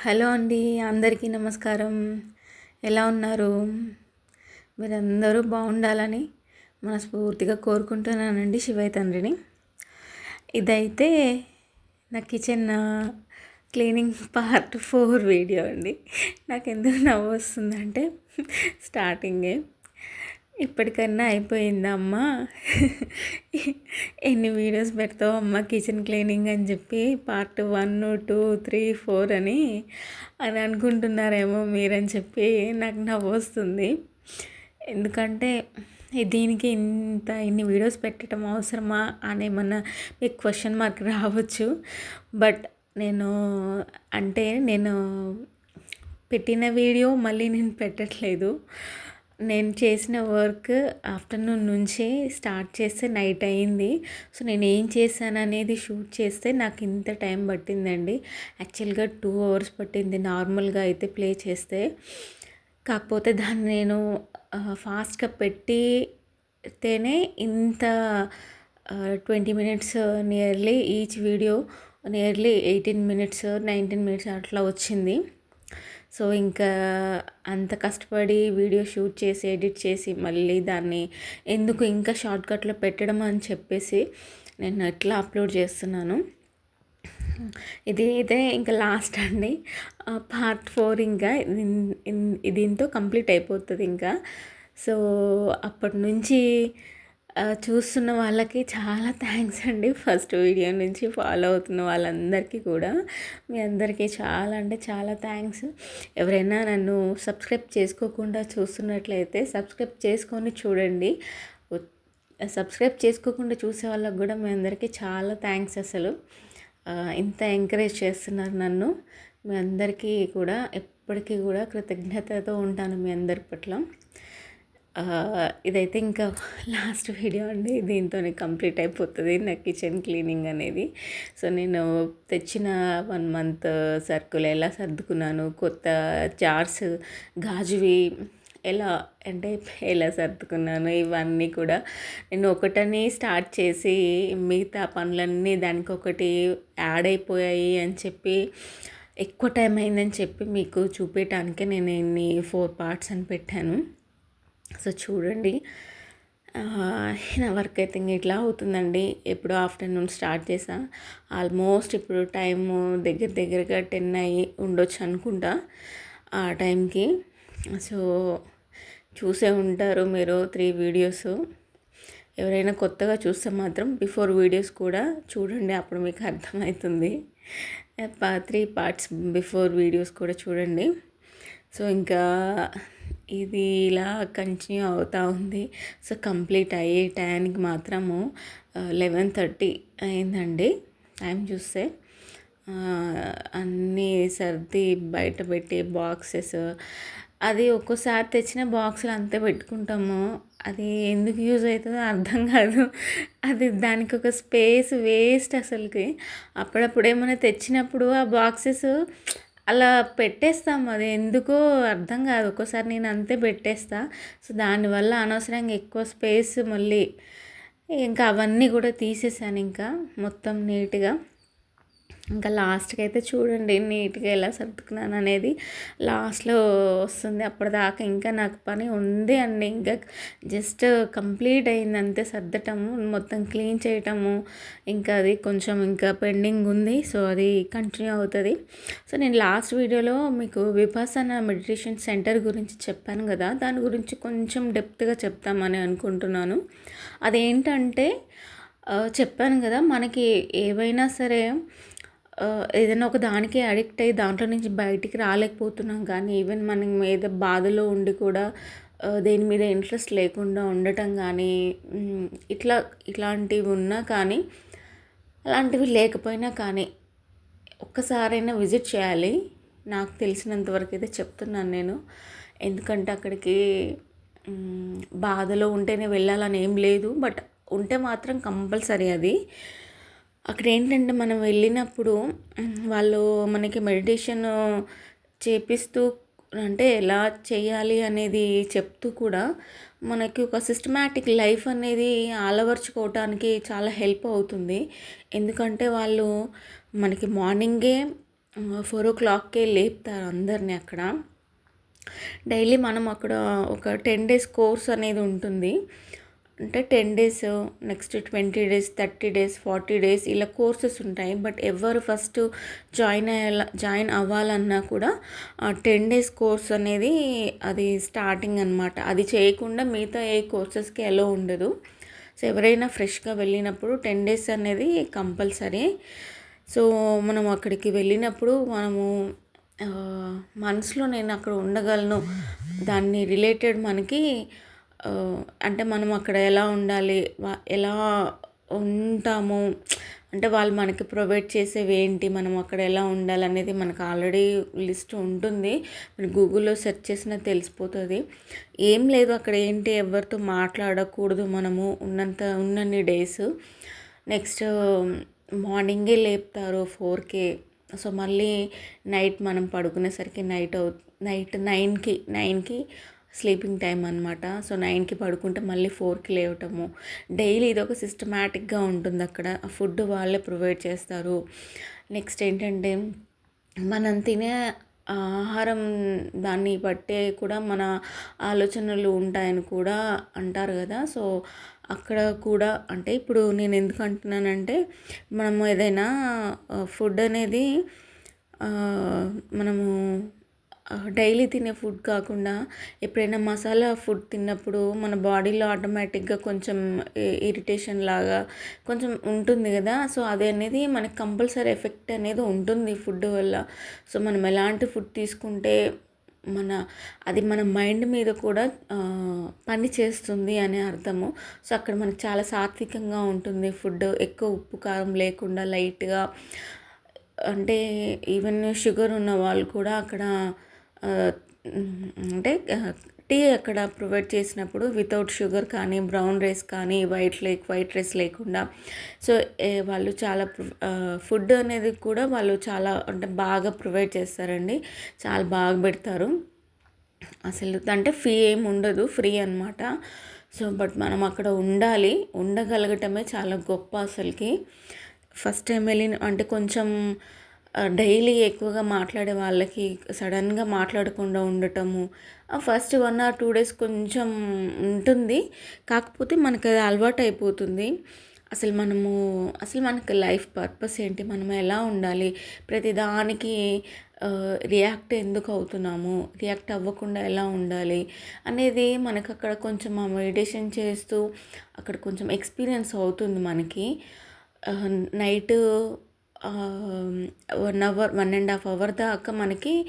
Hello అండి అందరికీ నమస్కారం. ఎలా ఉన్నారు? మీరందరూ బాగుండాలని మనస్ఫూర్తిగా కోరుకుంటున్నానండి శివయ్య తండ్రిని. ఇదైతే నా kitchen cleaning part four video అండి. నాకు ఎందుకు నవ్వు వస్తుందంటే స్టార్టింగే ఇప్పటికన్నా అయిపోయిందా అమ్మ ఎన్ని వీడియోస్ పెడతావు అమ్మ? కిచెన్ క్లీనింగ్ అని చెప్పి part one two three four అని అని అనుకుంటున్నారేమో మీరని చెప్పి నాకు నవ్వు వస్తుంది. ఎందుకంటే దీనికి ఇంత ఇన్ని వీడియోస్ పెట్టడం అవసరమా అని ఏమన్నా మీకు క్వశ్చన్ మార్క్ రావచ్చు. బట్ నేను అంటే నేను పెట్టిన వీడియో మళ్ళీ నేను పెట్టట్లేదు. నేను చేసిన వర్క్ ఆఫ్టర్నూన్ నుంచి స్టార్ట్ చేస్తే నైట్ అయింది. సో నేను ఏం చేశాను అనేది షూట్ చేస్తే నాకు ఇంత టైం పట్టిందండి. యాక్చువల్గా టూ అవర్స్ పట్టింది నార్మల్గా అయితే ప్లే చేస్తే. కాకపోతే దాన్ని నేను ఫాస్ట్గా పెట్టితేనే ఇంత twenty minutes nearly each video nearly eighteen minutes nineteen minutes అట్లా వచ్చింది. సో ఇంకా అంత కష్టపడి వీడియో షూట్ చేసి ఎడిట్ చేసి మళ్ళీ దాన్ని ఎందుకు ఇంకా షార్ట్కట్లో పెట్టడం అని చెప్పేసి నేను ఎట్లా అప్లోడ్ చేస్తున్నాను. ఇది అయితే ఇంకా లాస్ట్ అండి. పార్ట్ ఫోర్ ఇంకా దీంతో కంప్లీట్ అయిపోతుంది ఇంకా. సో అప్పటి నుంచి చూస్తున్న వాళ్ళకి చాలా థ్యాంక్స్ అండి. ఫస్ట్ వీడియో నుంచి ఫాలో అవుతున్న వాళ్ళందరికీ కూడా. మీ అందరికీ చాలా అంటే చాలా థ్యాంక్స్. ఎవరైనా నన్ను సబ్స్క్రైబ్ చేసుకోకుండా చూస్తున్నట్లయితే సబ్స్క్రైబ్ చేసుకొని చూడండి. సబ్స్క్రైబ్ చేసుకోకుండా చూసే వాళ్ళకి కూడా మీ అందరికీ చాలా థ్యాంక్స్ అసలు. ఇంత ఎంకరేజ్ చేస్తున్నారు నన్ను. మీ అందరికీ కూడా ఎప్పటికీ కూడా కృతజ్ఞతతో ఉంటాను మీ అందరి పట్ల. ఇదైతే ఇంకా లాస్ట్ వీడియో అండి. దీంతోనే కంప్లీట్ అయిపోతుంది నా కిచెన్ క్లీనింగ్ అనేది. సో నేను తెచ్చిన వన్ మంత్ సర్కులు ఎలా సర్దుకున్నాను కొత్త జార్స్ గాజువి ఎలా అంటే ఎలా సర్దుకున్నాను ఇవన్నీ కూడా నేను ఒకటని స్టార్ట్ చేసి మిగతా పనులన్నీ దానికి ఒకటి యాడ్ అయిపోయాయి అని చెప్పి ఎక్కువ టైం అయిందని చెప్పి మీకు చూపించడానికి నేను ఇన్ని ఫోర్ పార్ట్స్ అని పెట్టాను. సో చూడండి. నా వర్క్ అయితే ఇట్లా అవుతుందండి. ఎప్పుడు ఆఫ్టర్నూన్ స్టార్ట్ చేసా. ఆల్మోస్ట్ ఇప్పుడు టైము దగ్గర దగ్గరగా టెన్ అయ్యి ఉండొచ్చు అనుకుంటా ఆ టైంకి. సో చూసే ఉంటారు మీరు త్రీ వీడియోస్. ఎవరైనా కొత్తగా చూస్తే మాత్రం బిఫోర్ వీడియోస్ కూడా చూడండి అప్పుడు మీకు అర్థమవుతుంది. త్రీ పార్ట్స్ బిఫోర్ వీడియోస్ కూడా చూడండి. సో ఇంకా ఇది ఇలా కంటిన్యూ అవుతూ ఉంది. సో కంప్లీట్ అయ్యే టైంకి మాత్రము లెవెన్ థర్టీ అయిందండి. టైం చూస్తే అన్నీ సర్ది బయట పెట్టి బాక్సెస్ అది ఒక్కోసారి తెచ్చిన బాక్సులు అంతే పెట్టుకుంటాము. అది ఎందుకు యూజ్ అవుతుందో అర్థం కాదు. అది దానికి ఒక స్పేస్ వేస్ట్ అసలుకి. అప్పుడప్పుడు ఏమైనా తెచ్చినప్పుడు ఆ బాక్సెస్ అలా పెట్టేస్తాం. అది ఎందుకో అర్థం కాదు. ఒక్కోసారి నేను అంతే పెట్టేస్తా. సో దానివల్ల అనవసరంగా ఎక్కువ స్పేస్ మళ్ళీ ఇంకా అవన్నీ కూడా తీసేసాను ఇంకా మొత్తం నీట్గా. ఇంకా లాస్ట్కి అయితే చూడండి నీట్గా ఎలా సర్దుకున్నాను అనేది. లాస్ట్లో వస్తుంది అప్పటిదాకా ఇంకా నాకు పని ఉంది అండి. ఇంకా జస్ట్ కంప్లీట్ అయింది అంతే సర్దటము మొత్తం క్లీన్ చేయటము. ఇంకా అది కొంచెం ఇంకా పెండింగ్ ఉంది సో అది కంటిన్యూ అవుతుంది. సో నేను లాస్ట్ వీడియోలో మీకు విపాసన మెడిటేషన్ సెంటర్ గురించి చెప్పాను కదా దాని గురించి కొంచెం డెప్త్గా చెప్తామని అనుకుంటున్నాను. అదేంటంటే చెప్పాను కదా మనకి ఏవైనా సరే ఏదైనా ఒక దానికి అడిక్ట్ అయ్యి దాంట్లో నుంచి బయటికి రాలేకపోతున్నాం. కానీ ఈవెన్ మనం ఏదో బాధలో ఉండి కూడా దేని మీద ఇంట్రెస్ట్ లేకుండా ఉండటం కానీ ఇట్లా ఇట్లాంటివి ఉన్నా కానీ అలాంటివి లేకపోయినా కానీ ఒక్కసారైనా విజిట్ చేయాలి. నాకు తెలిసినంతవరకు అయితే చెప్తున్నాను నేను. ఎందుకంటే అక్కడికి బాధలో ఉంటేనే వెళ్ళాలని ఏం లేదు. బట్ ఉంటే మాత్రం కంపల్సరీ అది. అక్కడ ఏంటంటే మనం వెళ్ళినప్పుడు వాళ్ళు మనకి మెడిటేషన్ చేపిస్తూ అంటే ఎలా చేయాలి అనేది చెప్తూ కూడా మనకి ఒక సిస్టమాటిక్ లైఫ్ అనేది ఆలవర్చుకోవటానికి చాలా హెల్ప్ అవుతుంది. ఎందుకంటే వాళ్ళు మనకి మార్నింగే ఫోర్ ఓ క్లాక్కే లేపుతారు అందరినీ అక్కడ. డైలీ మనం అక్కడ ఒక టెన్ డేస్ కోర్స్ అనేది ఉంటుంది. అంటే ten days next twenty days thirty days forty days ఇలా కోర్సెస్ ఉంటాయి. బట్ ఎవరు ఫస్ట్ జాయిన్ అయ్యేలా జాయిన్ అవ్వాలన్నా కూడా టెన్ డేస్ కోర్స్ అనేది అది స్టార్టింగ్ అనమాట అది చేయకుండా మిగతా ఏ కోర్సెస్కి ఎలా ఉండదు. సో ఎవరైనా ఫ్రెష్గా వెళ్ళినప్పుడు టెన్ డేస్ అనేది కంపల్సరీ. సో మనం అక్కడికి వెళ్ళినప్పుడు మనము మనసులో నేను అక్కడ ఉండగలను. దాన్ని రిలేటెడ్ మనకి అంటే మనం అక్కడ ఎలా ఉండాలి? ఎలా ఉంటాము? అంటే వాళ్ళు మనకి ప్రొవైడ్ చేసేవి ఏంటి మనం అక్కడ ఎలా ఉండాలనేది మనకు ఆల్రెడీ లిస్ట్ ఉంటుంది. మనం గూగుల్లో సెర్చ్ చేసినా తెలిసిపోతుంది. ఏం లేదు అక్కడ ఏంటి? ఎవరితో మాట్లాడకూడదు మనము ఉన్నంత ఉన్నన్ని డేస్ నెక్స్ట్ మార్నింగే లేపుతారు ఫోర్కే సో మళ్ళీ నైట్ మనం పడుకునేసరికి నైట్ అవు నైట్ నైన్కి నైన్కి స్లీపింగ్ టైం అనమాట సో నైన్కి పడుకుంటే మళ్ళీ ఫోర్కి లేవటము. డైలీ ఇది ఒక సిస్టమేటిక్గా ఉంటుంది అక్కడ. ఫుడ్ వాళ్ళే ప్రొవైడ్ చేస్తారు. నెక్స్ట్ ఏంటంటే మనం తినే ఆహారం దాన్ని బట్టే కూడా మన ఆలోచనలు ఉంటాయని కూడా అంటారు కదా. సో అక్కడ కూడా అంటే ఇప్పుడు నేను ఎందుకు అంటున్నానంటే మనము ఏదైనా ఫుడ్ అనేది మనము డైలీ తినే ఫుడ్ కాకుండా ఎప్పుడైనా మసాలా ఫుడ్ తిన్నప్పుడు మన బాడీలో ఆటోమేటిక్గా కొంచెం ఇరిటేషన్ లాగా కొంచెం ఉంటుంది కదా. సో అది అనేది మనకి కంపల్సరీ ఎఫెక్ట్ అనేది ఉంటుంది ఫుడ్ వల్ల. సో మనం ఎలాంటి ఫుడ్ తీసుకుంటే మన అది మన మైండ్ మీద కూడా పని చేస్తుంది అనే అర్థము. సో అక్కడ మనకు చాలా సాత్వికంగా ఉంటుంది ఫుడ్. ఎక్కువ ఉప్పు కారం లేకుండా లైట్గా అంటే ఈవెన్ షుగర్ ఉన్న వాళ్ళు కూడా అక్కడ అంటే టీ అక్కడ ప్రొవైడ్ చేసినప్పుడు వితౌట్ షుగర్ కానీ బ్రౌన్ రైస్ కానీ వైట్ లేక్ వైట్ రైస్ లేకుండా. సో వాళ్ళు చాలా ఫుడ్ అనేది కూడా వాళ్ళు చాలా అంటే బాగా ప్రొవైడ్ చేస్తారండి. చాలా బాగా పెడతారు. అసలు అంటే ఫీ ఏమి ఉండదు ఫ్రీ అనమాట సో బట్ మనం అక్కడ ఉండాలి. ఉండగలగటమే చాలా గొప్ప అసలుకి. ఫస్ట్ టైం వెళ్ళిన అంటే కొంచెం డైలీ ఎక్కువగా మాట్లాడే వాళ్ళకి సడన్గా మాట్లాడకుండా ఉండటము first one or two days కొంచెం ఉంటుంది. కాకపోతే మనకు అది అలవాటు అయిపోతుంది. అసలు మనము అసలు మనకు లైఫ్ పర్పస్ ఏంటి మనం ఎలా ఉండాలి ప్రతిదానికి రియాక్ట్ ఎందుకు అవుతున్నాము రియాక్ట్ అవ్వకుండా ఎలా ఉండాలి అనేది మనకు అక్కడ కొంచెం ఆ మెడిటేషన్ చేస్తూ అక్కడ కొంచెం ఎక్స్పీరియన్స్ అవుతుంది మనకి. Night one hour one and half hour దాకా మనకి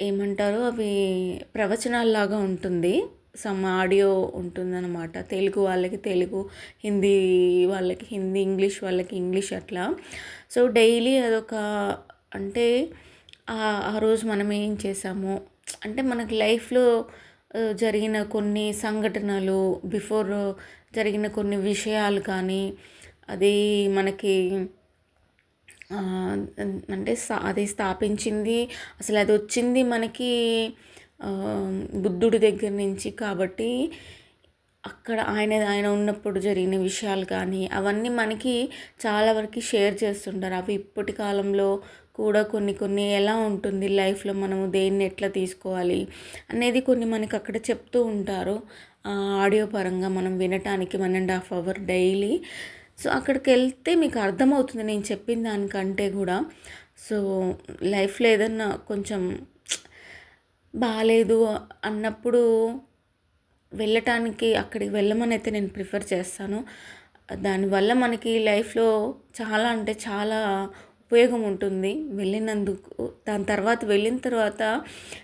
ఏమంటారు అవి ప్రవచనాల్లాగా ఉంటుంది. సమ్ ఆడియో ఉంటుందన్నమాట. తెలుగు వాళ్ళకి తెలుగు హిందీ వాళ్ళకి హిందీ ఇంగ్లీష్ వాళ్ళకి ఇంగ్లీష్ అట్లా. సో డైలీ అదొక అంటే ఆ రోజు మనం ఏం చేసాము? అంటే మనకి లైఫ్లో జరిగిన కొన్ని సంఘటనలు బిఫోర్ జరిగిన కొన్ని విషయాలు కానీ అది మనకి అంటే అది స్థాపించింది అసలు అది వచ్చింది మనకి బుద్ధుడి దగ్గర నుంచి కాబట్టి అక్కడ ఆయన ఆయన ఉన్నప్పుడు జరిగిన విషయాలు కానీ అవన్నీ మనకి చాలా వరకు షేర్ చేస్తుంటారు. అవి ఇప్పటి కాలంలో కూడా కొన్ని కొన్ని ఎలా ఉంటుంది లైఫ్లో మనము దేన్ని ఎట్లా తీసుకోవాలి అనేది కొన్ని మనకి అక్కడ చెప్తూ ఉంటారు. ఆడియో పరంగా మనం వినటానికి one and half hour daily. So అక్కడికి వెళ్తే మీకు అర్థమవుతుంది నేను చెప్పిన దానికంటే కూడా. సో లైఫ్లో ఏదన్నా కొంచెం బాగాలేదు అన్నప్పుడు వెళ్ళటానికి అక్కడికి వెళ్ళమని అయితే నేను ప్రిఫర్ చేస్తాను. దానివల్ల మనకి లైఫ్లో చాలా అంటే చాలా ఉపయోగం ఉంటుంది వెళ్ళినందుకు. దాని తర్వాత వెళ్ళిన తర్వాత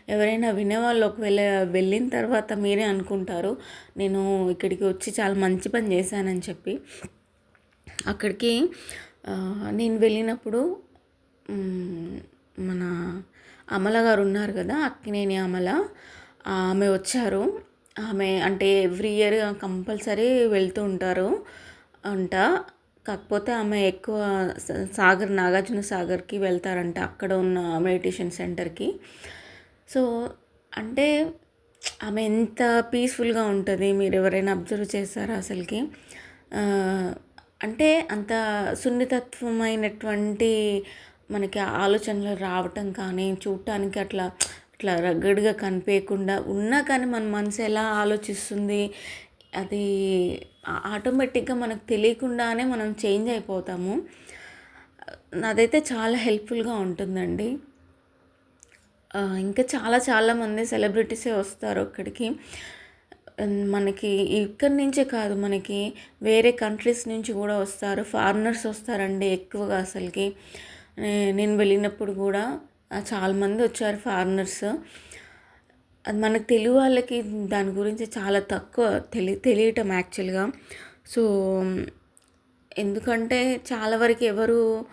ఎవరైనా వినేవాళ్ళు ఒకవేళ వెళ్ళిన తర్వాత మీరే అనుకుంటారు. నేను ఇక్కడికి వచ్చి చాలా మంచి పని చేశానని చెప్పి. అక్కడికి నేను వెళ్ళినప్పుడు మన అమల గారు ఉన్నారు కదా అక్కినేని అమల ఆమె వచ్చారు. ఆమె అంటే ఎవ్రీ ఇయర్ కంపల్సరీ వెళ్తూ ఉంటారు అంట. కాకపోతే ఆమె ఎక్కువ సాగర్ నాగార్జున సాగర్కి వెళ్తారంట అక్కడ ఉన్న మెడిటేషన్ సెంటర్కి. సో అంటే ఆమె ఎంత పీస్ఫుల్గా ఉంటుంది మీరు ఎవరైనా అబ్జర్వ్ చేస్తారా అసలుకి? అంటే అంత సున్నితత్వమైనటువంటి మనకి ఆలోచనలు రావటం కానీ చూడటానికి అట్లా అట్లా రగ్గడ్గా కనిపించకుండా ఉన్నా కానీ మన మనసు ఎలా ఆలోచిస్తుంది అది ఆటోమేటిక్గా మనకు తెలియకుండానే మనం చేంజ్ అయిపోతాము. అదైతే చాలా హెల్ప్ఫుల్గా ఉంటుందండి. ఇంకా చాలా చాలామంది సెలబ్రిటీసే వస్తారు అక్కడికి. మనకి ఇక్కడి నుంచే కాదు మనకి వేరే కంట్రీస్ నుంచి కూడా వస్తారు. ఫారినర్స్ వస్తారండి ఎక్కువగా అసలుకి. నేను వెళ్ళినప్పుడు కూడా చాలామంది వచ్చారు ఫారినర్స్ అది మనకు తెలుగు వాళ్ళకి దాని గురించి చాలా తక్కువ తెలి తెలియటం యాక్చువల్గా సో ఎందుకంటే చాలా వరకు ఎవరు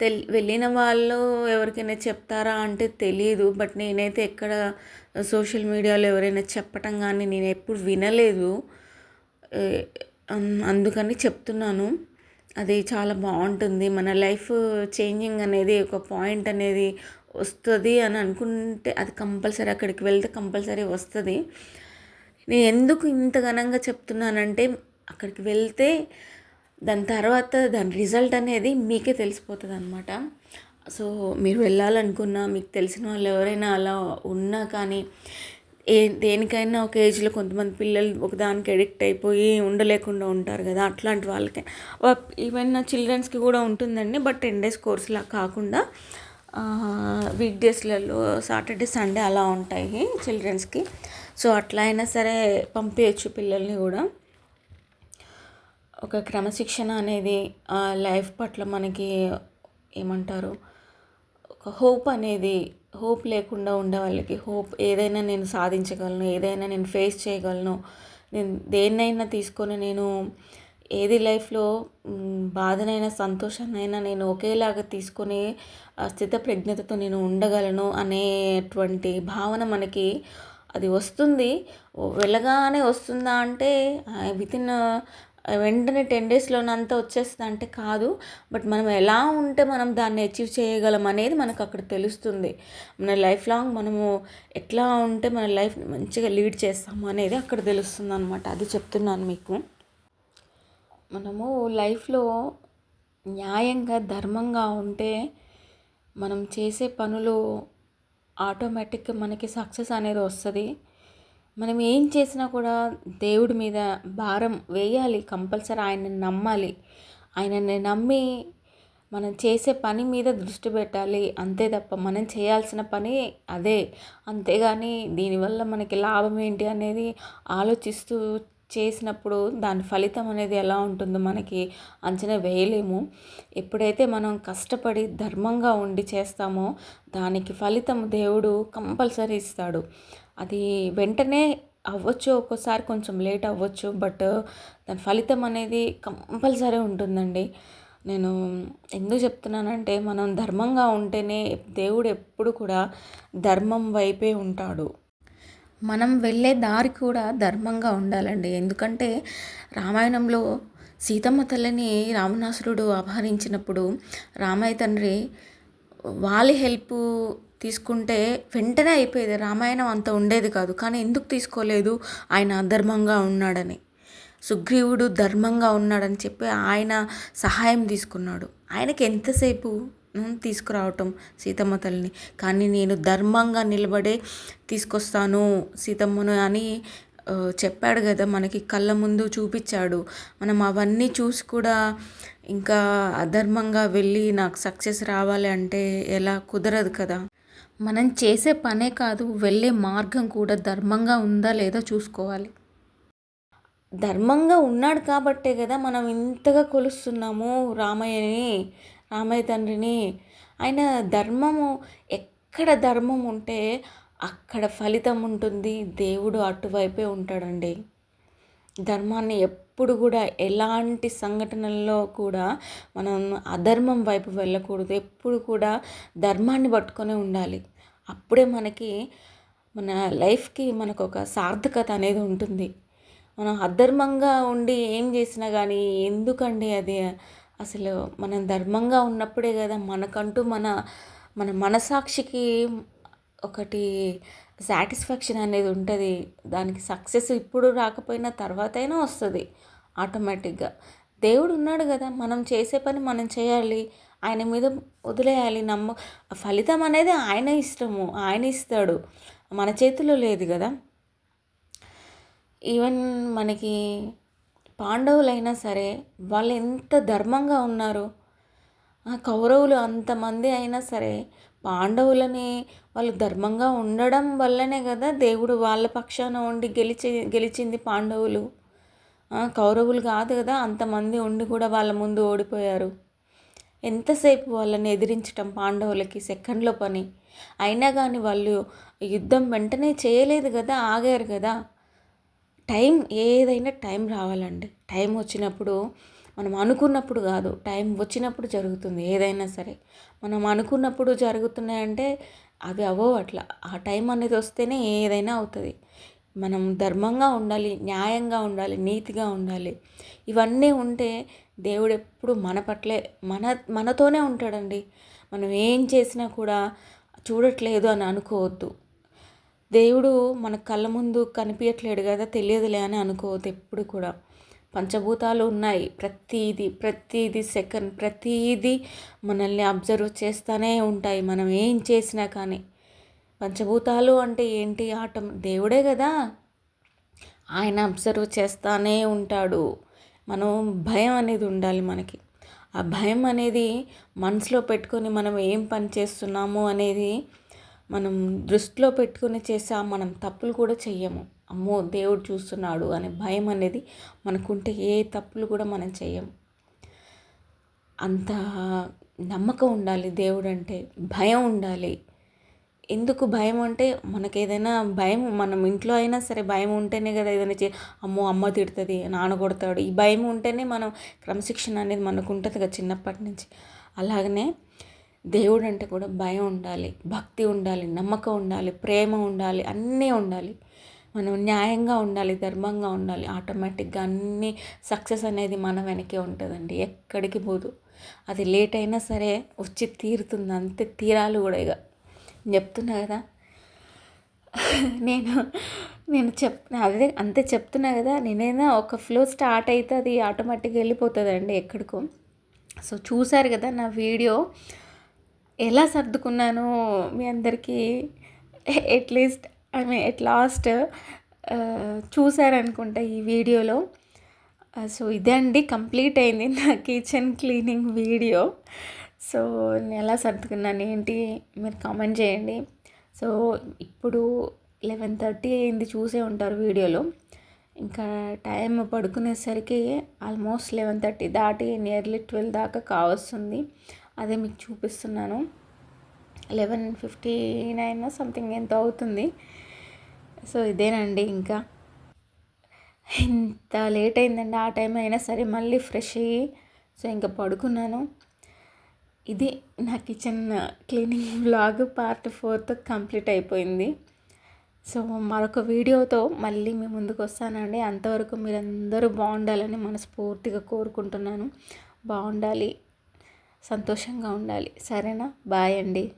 తెల్ వెళ్ళిన వాళ్ళు ఎవరికైనా చెప్తారా అంటే తెలియదు బట్ నేనైతే ఎక్కడ సోషల్ మీడియాలో ఎవరైనా చెప్పటం కానీ నేను ఎప్పుడు వినలేదు. అందుకని చెప్తున్నాను. అది చాలా బాగుంటుంది. మన లైఫ్ చేంజింగ్ అనేది ఒక పాయింట్ అనేది వస్తుంది అని అనుకుంటే అది కంపల్సరీ అక్కడికి వెళ్తే కంపల్సరీ వస్తుంది. నేను ఎందుకు ఇంత ఘనంగా చెప్తున్నానంటే అక్కడికి వెళ్తే దాని తర్వాత దాని రిజల్ట్ అనేది మీకే తెలిసిపోతుంది అనమాట సో మీరు వెళ్ళాలనుకున్నా మీకు తెలిసిన వాళ్ళు ఎవరైనా అలా ఉన్నా కానీ ఏ దేనికైనా ఒక ఏజ్లో కొంతమంది పిల్లలు ఒకదానికి అడిక్ట్ అయిపోయి ఉండలేకుండా ఉంటారు కదా అట్లాంటి వాళ్ళకి. ఈవెన్ చిల్డ్రన్స్కి కూడా ఉంటుందండి బట్ టెన్ డేస్ కోర్సులా కాకుండా వీక్ డేస్లలో సాటర్డే సండే అలా ఉంటాయి చిల్డ్రన్స్కి. సో అట్లా అయినా సరే పంపించచ్చు పిల్లల్ని కూడా. ఒక క్రమశిక్షణ అనేది లైఫ్ పట్ల మనకి ఏమంటారు? ఒక హోప్ అనేది హోప్ లేకుండా ఉండే వాళ్ళకి హోప్ ఏదైనా నేను సాధించగలను ఏదైనా నేను ఫేస్ చేయగలను నేను దేన్నైనా తీసుకొని నేను ఏది లైఫ్లో బాధనైనా సంతోషాన్నైనా నేను ఒకేలాగా తీసుకొని స్థిత ప్రజ్ఞతతో నేను ఉండగలను అనేటువంటి భావన మనకి అది వస్తుంది. వెళ్ళగానే వస్తుందా అంటే వితిన్ వెంటనే టెన్ డేస్లోనంతా వచ్చేస్తుంది అంటే కాదు. బట్ మనం ఎలా ఉంటే మనం దాన్ని అచీవ్ చేయగలం అనేది మనకు అక్కడ తెలుస్తుంది. మన లైఫ్ లాంగ్ మనము ఎట్లా ఉంటే మన లైఫ్ని మంచిగా లీడ్ చేస్తాము అనేది అక్కడ తెలుస్తుంది అనమాట అది చెప్తున్నాను మీకు. మనము లైఫ్లో న్యాయంగా ధర్మంగా ఉంటే మనం చేసే పనులు ఆటోమేటిక్గా మనకి సక్సెస్ అనేది వస్తుంది. మనం ఏం చేసినా కూడా దేవుడి మీద భారం వేయాలి కంపల్సరీ ఆయనని నమ్మాలి. ఆయనని నమ్మి మనం చేసే పని మీద దృష్టి పెట్టాలి. అంతే తప్ప మనం చేయాల్సిన పని అదే. అంతేగాని దీనివల్ల మనకి లాభం ఏంటి అనేది ఆలోచిస్తూ చేసినప్పుడు దాని ఫలితం అనేది ఎలా ఉంటుందో మనకి అంచనా వేయలేము. ఎప్పుడైతే మనం కష్టపడి ధర్మంగా ఉండి చేస్తామో దానికి ఫలితం దేవుడు కంపల్సరీ ఇస్తాడు. అది వెంటనే అవ్వచ్చు ఒక్కోసారి కొంచెం లేట్ అవ్వచ్చు బట్ దాని ఫలితం అనేది కంపల్సరీ ఉంటుందండి. నేను ఎందుకు చెప్తున్నానంటే మనం ధర్మంగా ఉంటేనే దేవుడు ఎప్పుడు కూడా ధర్మం వైపే ఉంటాడు. మనం వెళ్ళే దారి కూడా ధర్మంగా ఉండాలండి. ఎందుకంటే రామాయణంలో సీతమ్మ తల్లిని రావణాసురుడు అపహరించినప్పుడు రామయ్య తండ్రి వాళ్ళ హెల్ప్ తీసుకుంటే వెంటనే అయిపోయేది. రామాయణం అంత ఉండేది కాదు. కానీ ఎందుకు తీసుకోలేదు? ఆయన అధర్మంగా ఉన్నాడని. సుగ్రీవుడు ధర్మంగా ఉన్నాడని చెప్పి ఆయన సహాయం తీసుకున్నాడు. ఆయనకి ఎంతసేపు తీసుకురావటం సీతమ్మ తల్లిని? కానీ నేను ధర్మంగా నిలబడే తీసుకొస్తాను సీతమ్మను అని చెప్పాడు కదా. మనకి కళ్ళ ముందు చూపించాడు. మనం అవన్నీ చూసి కూడా ఇంకా అధర్మంగా వెళ్ళి నాకు సక్సెస్ రావాలి అంటే ఎలా కుదరదు కదా? మనం చేసే పనే కాదు వెళ్ళే మార్గం కూడా ధర్మంగా ఉందా లేదా చూసుకోవాలి. ధర్మంగా ఉన్నాడు కాబట్టే కదా మనం ఇంతగా కొలుస్తున్నాము రామయ్యని రామయ్య తండ్రిని. ఆయన ధర్మము ఎక్కడ ధర్మం ఉంటే అక్కడ ఫలితం ఉంటుంది. దేవుడు అటువైపే ఉంటాడండి. ధర్మాన్ని ఎప్పుడు కూడా ఎలాంటి సంఘటనల్లో కూడా మనం అధర్మం వైపు వెళ్ళకూడదు. ఎప్పుడు కూడా ధర్మాన్ని పట్టుకొని ఉండాలి. అప్పుడే మనకి మన లైఫ్కి మనకు ఒక సార్థకత అనేది ఉంటుంది. మనం అధర్మంగా ఉండి ఏం చేసినా కానీ ఎందుకండి అది? అసలు మనం ధర్మంగా ఉన్నప్పుడే కదా మనకంటూ మన మన మనసాక్షికి ఒకటి సాటిస్ఫాక్షన్ అనేది ఉంటుంది. దానికి సక్సెస్ ఇప్పుడు రాకపోయినా తర్వాత అయినా వస్తుంది. ఆటోమేటిక్గా. దేవుడు ఉన్నాడు కదా. మనం చేసే పని మనం చేయాలి. ఆయన మీద వదిలేయాలి. నమ్మ ఫలితం అనేది ఆయన ఇష్టము. ఆయన ఇస్తాడు. మన చేతిలో లేదు కదా. ఈవెన్ మనకి పాండవులైనా సరే వాళ్ళు ఎంత ధర్మంగా ఉన్నారు. కౌరవులు అంతమంది అయినా సరే పాండవులని వాళ్ళు ధర్మంగా ఉండడం వల్లనే కదా దేవుడు వాళ్ళ పక్షాన ఉండి గెలిచి గెలిచింది పాండవులు. కౌరవులు కాదు కదా అంతమంది ఉండి కూడా వాళ్ళ ముందు ఓడిపోయారు. ఎంతసేపు వాళ్ళని ఎదిరించటం పాండవులకి సెకండ్లో పని? అయినా కానీ వాళ్ళు యుద్ధం వెంటనే చేయలేదు కదా ఆగారు కదా. టైం ఏదైనా టైం రావాలండి. టైం వచ్చినప్పుడు మనం అనుకున్నప్పుడు కాదు టైం వచ్చినప్పుడు జరుగుతుంది ఏదైనా సరే. మనం అనుకున్నప్పుడు జరుగుతున్నాయంటే అవి అవో అట్లా. ఆ టైం అనేది వస్తేనే ఏదైనా అవుతుంది. మనం ధర్మంగా ఉండాలి న్యాయంగా ఉండాలి నీతిగా ఉండాలి. ఇవన్నీ ఉంటే దేవుడు ఎప్పుడు మన పట్లే మన మనతోనే ఉంటాడండి. మనం ఏం చేసినా కూడా చూడట్లేదు అని అనుకోవద్దు. దేవుడు మన కళ్ళ ముందు కనిపించట్లేడు కదా తెలియదులే అని అనుకోవద్దు ఎప్పుడు కూడా. పంచభూతాలు ఉన్నాయి. ప్రతీది ప్రతీది సెకండ్ ప్రతీది మనల్ని అబ్జర్వ్ చేస్తూనే ఉంటాయి. మనం ఏం చేసినా కానీ. పంచభూతాలు అంటే ఏంటి? ఆటం దేవుడే కదా. ఆయన అబ్జర్వ్ చేస్తూనే ఉంటాడు. మనం భయం అనేది ఉండాలి మనకి. ఆ భయం అనేది మనసులో పెట్టుకొని మనం ఏం పని చేస్తున్నాము అనేది మనం దృష్టిలో పెట్టుకుని చేసా మనం తప్పులు కూడా చెయ్యము. అమ్మో దేవుడు చూస్తున్నాడు అనే భయం అనేది మనకుంటే ఏ తప్పులు కూడా మనం చేయం అంత నమ్మకం ఉండాలి దేవుడు అంటే భయం ఉండాలి. ఎందుకు భయం అంటే మనకి ఏదైనా భయం మనం ఇంట్లో అయినా సరే భయం ఉంటేనే కదా ఏదైనా చే అమ్మో అమ్మ తిడుతుంది నాన్న కొడతాడు. ఈ భయం ఉంటేనే మనం క్రమశిక్షణ అనేది మనకు ఉంటుంది కదా చిన్నప్పటి నుంచి. అలాగనే దేవుడు అంటే కూడా భయం ఉండాలి భక్తి ఉండాలి నమ్మకం ఉండాలి ప్రేమ ఉండాలి అన్నీ ఉండాలి. మనం న్యాయంగా ఉండాలి ధర్మంగా ఉండాలి ఆటోమేటిక్గా అన్నీ సక్సెస్ అనేది మన వెనకే ఉంటుందండి ఎక్కడికి పోదు. అది లేట్ అయినా సరే వచ్చి తీరుతుంది అంతే తీరాలి కూడా ఇక. చెప్తున్నా కదా నేను నేను చెప్ అదే అంతే చెప్తున్నా కదా నేనైనా ఒక ఫ్లో స్టార్ట్ అయితే అది ఆటోమేటిక్గా వెళ్ళిపోతుంది అండి ఎక్కడికో. సో చూశారు కదా నా వీడియో ఎలా సర్దుకున్నాను మీ అందరికీ at least I mean at last uh, చూసారనుకుంటా ఈ వీడియోలో. Uh, సో ఇదే అండి కంప్లీట్ అయింది నా కిచెన్ క్లీనింగ్ వీడియో సో నేను ఎలా సర్దుకున్నాను ఏంటి మీరు కామెంట్ చేయండి. సో ఇప్పుడు లెవెన్ థర్టీ అయింది చూసే ఉంటారు వీడియోలో. ఇంకా టైం పడుకునేసరికి ఆల్మోస్ట్ లెవెన్ థర్టీ దాటి నియర్లీ ట్వెల్వ్ దాకా కావస్తుంది. అదే మీకు చూపిస్తున్నాను. లెవెన్ ఫిఫ్టీ నైన్ సంథింగ్ ఎంత అవుతుంది. సో ఇదేనండి ఇంకా. ఇంత లేట్ అయిందండి ఆ టైం అయినా సరే మళ్ళీ ఫ్రెష్ అయ్యి సో ఇంకా పడుకున్నాను. ఇది నా kitchen cleaning blog part fourth complete అయిపోయింది. సో మరొక వీడియోతో మళ్ళీ మీ ముందుకు వస్తానండి. అంతవరకు మీరందరూ బాగుండాలని మనస్ఫూర్తిగా కోరుకుంటున్నాను. బాగుండాలి సంతోషంగా ఉండాలి. సరేనా? బాయ్ అండి.